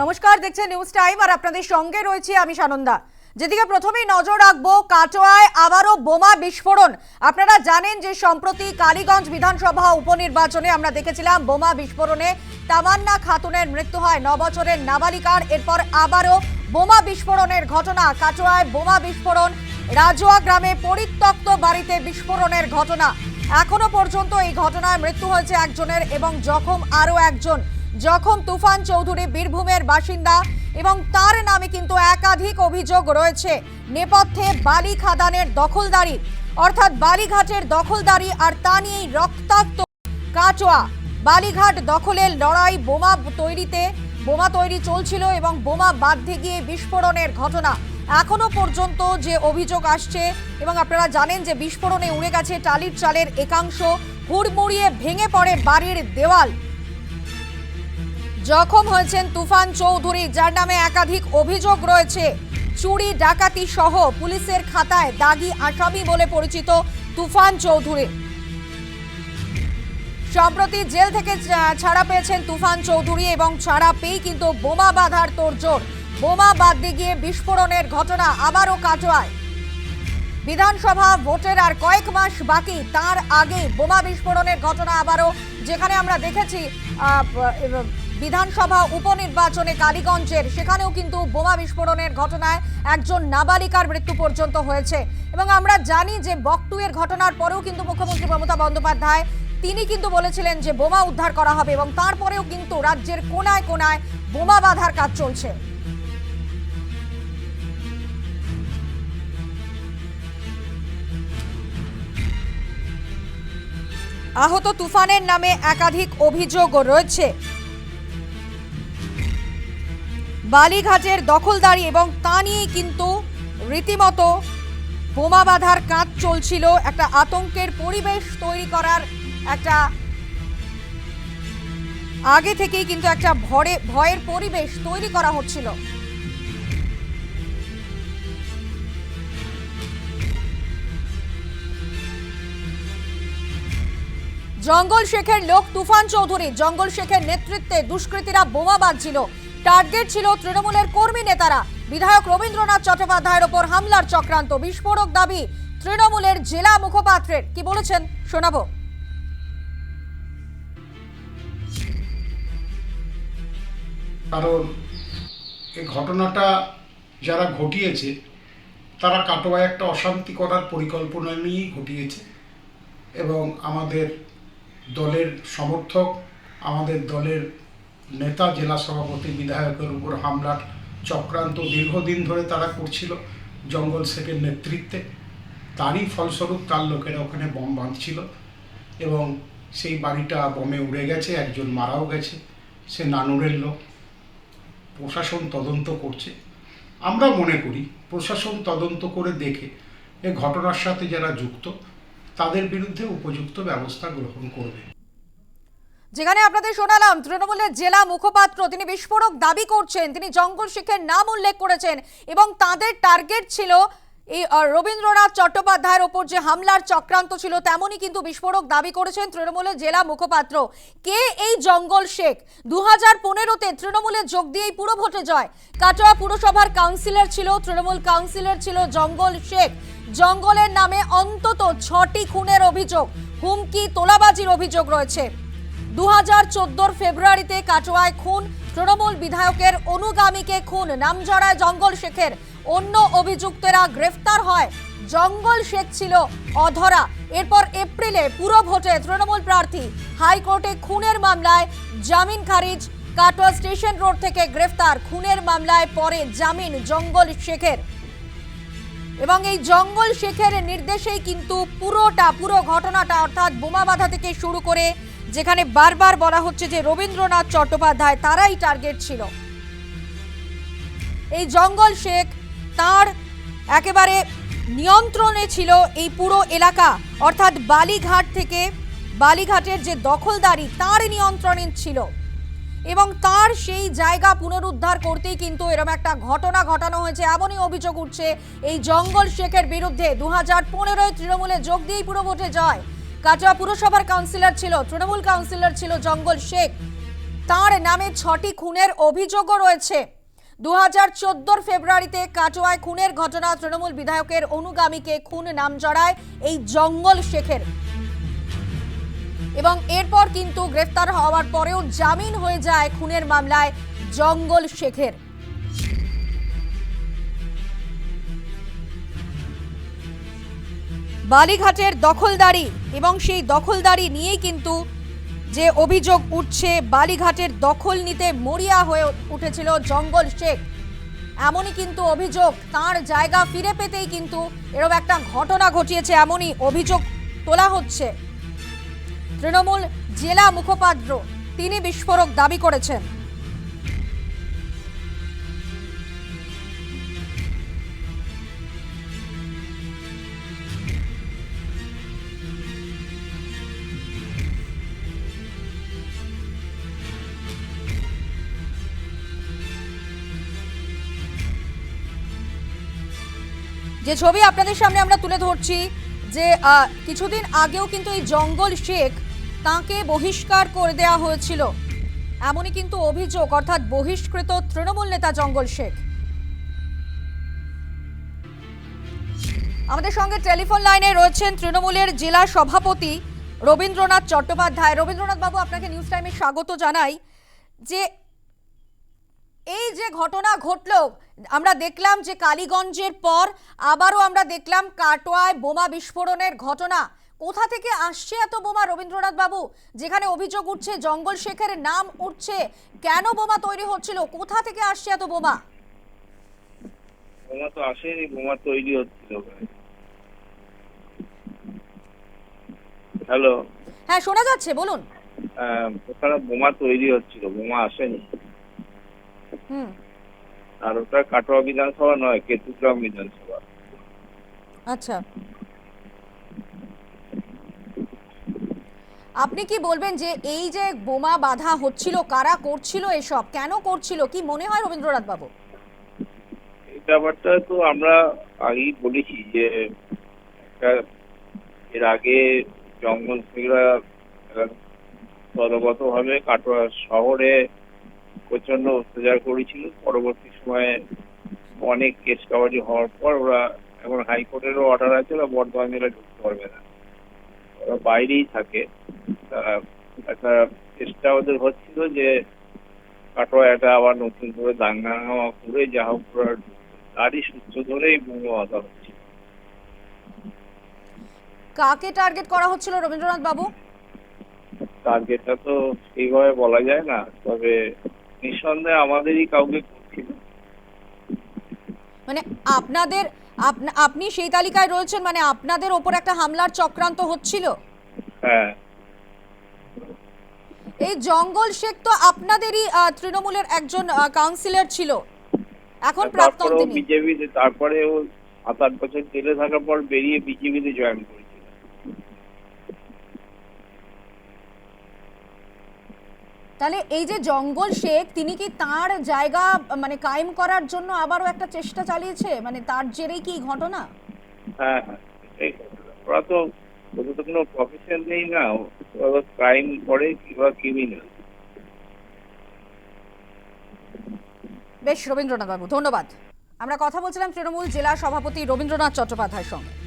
নমস্কার, দেখছেন news time আর আপনাদের সঙ্গে রয়েছি আমি সানন্দা। যেদিকে প্রথমেই নজর রাখব, কাটোয়ায় আবারও বোমা বিস্ফোরণ। আপনারা জানেন যে সম্প্রতি কালীগঞ্জ বিধানসভা উপনির্বাচনে আমরা দেখেছিলাম বোমা বিস্ফোরণে তামান্না খাতুনের মৃত্যু হয়। ন বছরের নাবালিকার, এরপর আবারও বোমা বিস্ফোরণের ঘটনা। কাটোয়ায় বোমা বিস্ফোরণ, রাজোয়া গ্রামে পরিত্যক্ত বাড়িতে বিস্ফোরণের ঘটনা। এখনও পর্যন্ত এই ঘটনায় মৃত্যু হয়েছে একজনের এবং জখম আরও একজন। জখম তুফান চৌধুরী বীরভূমের বাসিন্দা এবং তার নামে কিন্তু একাধিক অভিযোগ রয়েছে, নেপথ্যে বালি খাদানের দখলদারি, অর্থাৎ বালিঘাটের দখলদারি আর তা নিয়েই রক্তাক্ত কাটোয়া। বালিঘাট দখলের লড়াই বোমা তৈরিতে, বোমা তৈরি চলছিল এবং বোমা বাঁধতে গিয়ে বিস্ফোরণের ঘটনা। এখনও পর্যন্ত যে অভিযোগ আসছে এবং আপনারা জানেন যে বিস্ফোরণে উড়ে গেছে টালির চালের একাংশ, হুড়মুড়িয়ে ভেঙে পড়ে বাড়ির দেওয়াল। জখম হয়েছেন তুফান চৌধুরী, যার নামে একাধিক অভিযোগ রয়েছে। চুরি, ডাকাতি সহ পুলিশের খাতায় দাগি আসামি বলে পরিচিত তুফান চৌধুরী। সম্প্রতি জেল থেকে ছাড়া পেয়েছেন তুফান চৌধুরী এবং ছাড়া পেয়েই কিন্তু বোমা বাঁধার তোড়জোড়। বোমা বাঁধতে গিয়ে বিস্ফোরণের ঘটনা আবারও কাটোয়ায়। বিধানসভা ভোটের আর কয়েক মাস বাকি, তার আগে বোমা বিস্ফোরণের ঘটনা আবারও যেখানে আমরা দেখেছি বিধানসভা উপনির্বাচনে কালীগঞ্জের, সেখানেও কিন্তু বোমা বিস্ফোরণের ঘটনায় একজন নাবালিকার মৃত্যু পর্যন্ত হয়েছে। এবং আমরা জানি যে বকটুয়ের ঘটনার পরেও কিন্তু মুখ্যমন্ত্রী মমতা বন্দ্যোপাধ্যায়, তিনি কিন্তু বলেছিলেন যে বোমা উদ্ধার করা হবে এবং তারপরেও কিন্তু রাজ্যের কোনায় কোনায় বোমা বাঁধার কাজ চলছে। আহত তুফানের নামে একাধিক অভিযোগ রয়েছে। বালিঘাটের দখলদারি এবং তা নিয়েই কিন্তু রীতিমতো বোমা বাঁধার কাজ চলছিল। একটা আতঙ্কের পরিবেশ তৈরি করার একটা আগে থেকেই কিন্তু একটা ভরে, ভয়ের পরিবেশ তৈরি করা হচ্ছিল। জঙ্গল শেখের লোক তুফান চৌধুরী, জঙ্গল শেখের নেতৃত্বে দুষ্কৃতীরা বোমা বাঁধছিল। টার্গেট ছিল তৃণমূলের কর্মী নেতারা। বিধায়ক রবীন্দ্রনাথ চট্টোপাধ্যায়ের ওপর হামলার চক্রান্ত। বিস্ফোরক দাবি তৃণমূলের জেলা মুখপাত্রের। কি বলেছেন, শোনাবো। কারণ এই ঘটনাটা যারা ঘটিয়েছে, তারা কাটোয়ায় একটা অশান্তি করার পরিকল্পনা নিয়েই ঘটিয়েছে। এবং আমাদের দলের সমর্থক, আমাদের দলের নেতা, জেলা সভাপতি, বিধায়কের উপর হামলার চক্রান্ত দীর্ঘদিন ধরে তারা করছিল জঙ্গল শেখের নেতৃত্বে। তারই ফলস্বরূপ তার লোকেরা ওখানে বম বাঁধছিল এবং সেই বাড়িটা বমে উড়ে গেছে, একজন মারাও গেছে, সে নানুরের লোক। প্রশাসন তদন্ত করছে। আমরা মনে করি প্রশাসন তদন্ত করে দেখে এ ঘটনার সাথে যারা যুক্ত, তাদের বিরুদ্ধে উপযুক্ত ব্যবস্থা গ্রহণ করবে। যেখানে আপনাদের শোনালাম, তৃণমূলের জেলা মুখপাত্র তিনি বিস্ফোরক দাবি করছেন, তিনি জঙ্গল শেখের নাম উল্লেখ করেছেন এবং তাদের টার্গেট ছিল এই রবীন্দ্রনাথ চট্টোপাধ্যায়ের ওপর যে হামলার চক্রান্ত ছিল, তেমনই কিন্তু বিস্ফোরক দাবি করেছেন তৃণমূলের জেলা মুখপাত্র। কে এই জঙ্গল শেখ? দু হাজার পনেরোতে তৃণমূলে যোগ দিয়েই পুরো ভোটে জয়। কাটোয়া পুরসভার কাউন্সিলর ছিল, তৃণমূল কাউন্সিলর ছিল জঙ্গল শেখ। জঙ্গলের নামে অন্তত ছটি খুনের অভিযোগ, হুমকি, তোলাবাজির অভিযোগ রয়েছে। দু হাজার চোদ্দোর ফেব্রুয়ারিতে কাটোয়ায় খুন তৃণমূল বিধায়কের অনুগামীকে খুন। নামজড়ায় জঙ্গল শেখের অন্য অভিযুক্তেরা গ্রেফতার হয়। জঙ্গল শেখ ছিল অধরা। এরপর এপ্রিলে পুরো ভোটে তৃণমূল প্রার্থী হাইকোর্টে খুনের মামলায় জামিন খারিজ। কাটোয়া স্টেশন রোড থেকে গ্রেফতার। খুনের মামলায় পরে জামিন জঙ্গল শেখের। এবং এই জঙ্গল শেখের নির্দেশেই কিন্তু পুরোটা, পুরো ঘটনাটা অর্থাৎ বোমা বাঁধা থেকে শুরু করে যেখানে বারবার বলা হচ্ছে যে রবীন্দ্রনাথ চট্টোপাধ্যায় তারাই টার্গেট ছিল। এই জঙ্গল শেখ তার একেবারে নিয়ন্ত্রণে ছিল এই পুরো এলাকা। অর্থাৎ বালিঘাট থেকে বালিঘাটের যে দখলদারি তার নিয়ন্ত্রণে ছিল। এবং তার সেই জায়গা পুনরুদ্ধার করতেই কিন্তু এরকম একটা ঘটনা ঘটানো হয়েছে। এমনই অভিযোগ উঠছে, এই জঙ্গল শেখের বিরুদ্ধে দু হাজার পনেরোয় তৃণমূলে যোগ দিয়েই পুরো ভোটে জয়। কাটোয়া পুরসভার কাউন্সিলর ছিল, তৃণমূল কাউন্সিলর ছিল জঙ্গল শেখ। তার নামে ছটি খুনের অভিযোগও রয়েছে। দু হাজার ফেব্রুয়ারিতে কাটোয়ায় খুনের ঘটনা, তৃণমূল বিধায়কের অনুগামীকে খুন নাম জড়ায় এই জঙ্গল শেখের। এবং এরপর কিন্তু গ্রেফতার হওয়ার পরেও জামিন হয়ে যায় খুনের মামলায় জঙ্গল শেখের। বালিঘাটের দখলদারি এবং সেই দখলদারি নিয়েই কিন্তু যে অভিযোগ উঠছে, বালিঘাটের দখল নিতে মরিয়া হয়ে উঠেছিল জঙ্গল শেখ। এমনই কিন্তু অভিযোগ তার জায়গা ফিরে পেতেই কিন্তু এরকম একটা ঘটনা ঘটিয়েছে, এমনই অভিযোগ তোলা হচ্ছে। তৃণমূল জেলা মুখপাত্র তিনি বিস্ফোরক দাবি করেছেন। যে ছবি আপনাদের সামনে আমরা তুলে ধরছি যে কিছুদিন আগেও কিন্তু এই জঙ্গল শেখ তাকে বহিষ্কার করে দেওয়া হয়েছিল। এমনই কিন্তু অভিযোগ, অর্থাৎ বহিষ্কৃত তৃণমূল নেতা জঙ্গল শেখ। আমাদের সঙ্গে টেলিফোন লাইনে রয়েছেন তৃণমূলের জেলা সভাপতি রবীন্দ্রনাথ চট্টোপাধ্যায়। রবীন্দ্রনাথ বাবু, আপনাকে নিউজ টাইমে স্বাগত জানাই যে এই যে ঘটনা ঘটলো আমরা দেখলাম যে কালীগঞ্জের পর আবারও আমরা দেখলাম কাটোয়ায় বোমা বিস্ফোরণের ঘটনা। কোথা থেকে আসছে এত বোমা রবীন্দ্রনাথ বাবু? যেখানে অভিযোগ উঠছে জঙ্গল শেখের নাম উঠছে। কেন বোমা তৈরি হচ্ছিল? কোথা থেকে আসছে এত বোমা? বোমা তো আসেনি বোমা তৈরি হচ্ছিল। হ্যালো হ্যাঁ শোনা যাচ্ছে বলুন। ওখানে বোমা তৈরি হচ্ছিল বোমা আসেনি। আর ওটা কাটোয়া বিধানসভা নয় কেতুগ্রাম বিধানসভা। আচ্ছা। আপনি কি বলবেন যে এই যে বোমা বাধা হচ্ছিল কারা করছিল এসব? কেন করছিল? কি মনে হয় রবীন্দ্রনাথ বাবু? এই ব্যাপারটা তো আমরা আগেই বলেছি যে এর আগে জঙ্গল থেকে দলগতভাবে কাটোয়া শহরে প্রচণ্ড অত্যাচার করেছিল। পরবর্তী সময়ে অনেক কেস কাবাডি হওয়ার পর ওরা এখন হাইকোর্টেরও অর্ডার আছে ওরা বর্ধমান জেলায় ঢুকতে পারবে না। ওরা বাইরেই থাকে। তারা একটা চেষ্টা ওদের হচ্ছিল যে কাটোয়া এটা আবার নতুন করে দাঙ্গা করে যা হোক ওরা তারই সূত্র ধরেই বাঁধা হচ্ছে। কাকে টার্গেট করা হচ্ছিল রবীন্দ্রনাথ বাবু? টার্গেটটা তো সেইভাবে বলা যায় না তবে নিঃসন্দেহে আমাদেরই কাউকে করছিল মানে আপনাদের আপনি সেই তালিকায় রয়েছেন মানে আপনাদের ওপর একটা হামলার চক্রান্ত হচ্ছিল? হ্যাঁ। এই জঙ্গল শেখ তো আপনাদেরই তৃণমূলের একজন কাউন্সিলর ছিল। এখন প্রাক্তন তিনি। বিজেপিতে তারপরে ও সাত আট বছর জেলে থাকার পর বেরিয়ে বিজেপিতে জয়েন করেছিল তাহলে এই যে জঙ্গল শেখ তিনি কি তার জায়গা মানে কায়েম করার জন্য আবারও একটা চেষ্টা চালিয়েছে? মানে তার জেরেই কি ঘটনা? হ্যাঁ হ্যাঁ ওরা তো ওদের তো কোনো প্রফেশন নেই না। ওরা ক্রাইম করে কিংবা ক্রিমিনাল বেশ রবীন্দ্রনাথ বাবু ধন্যবাদ। আমরা কথা বলছিলাম তৃণমূল জেলা সভাপতি রবীন্দ্রনাথ চট্টোপাধ্যায়ের সঙ্গে।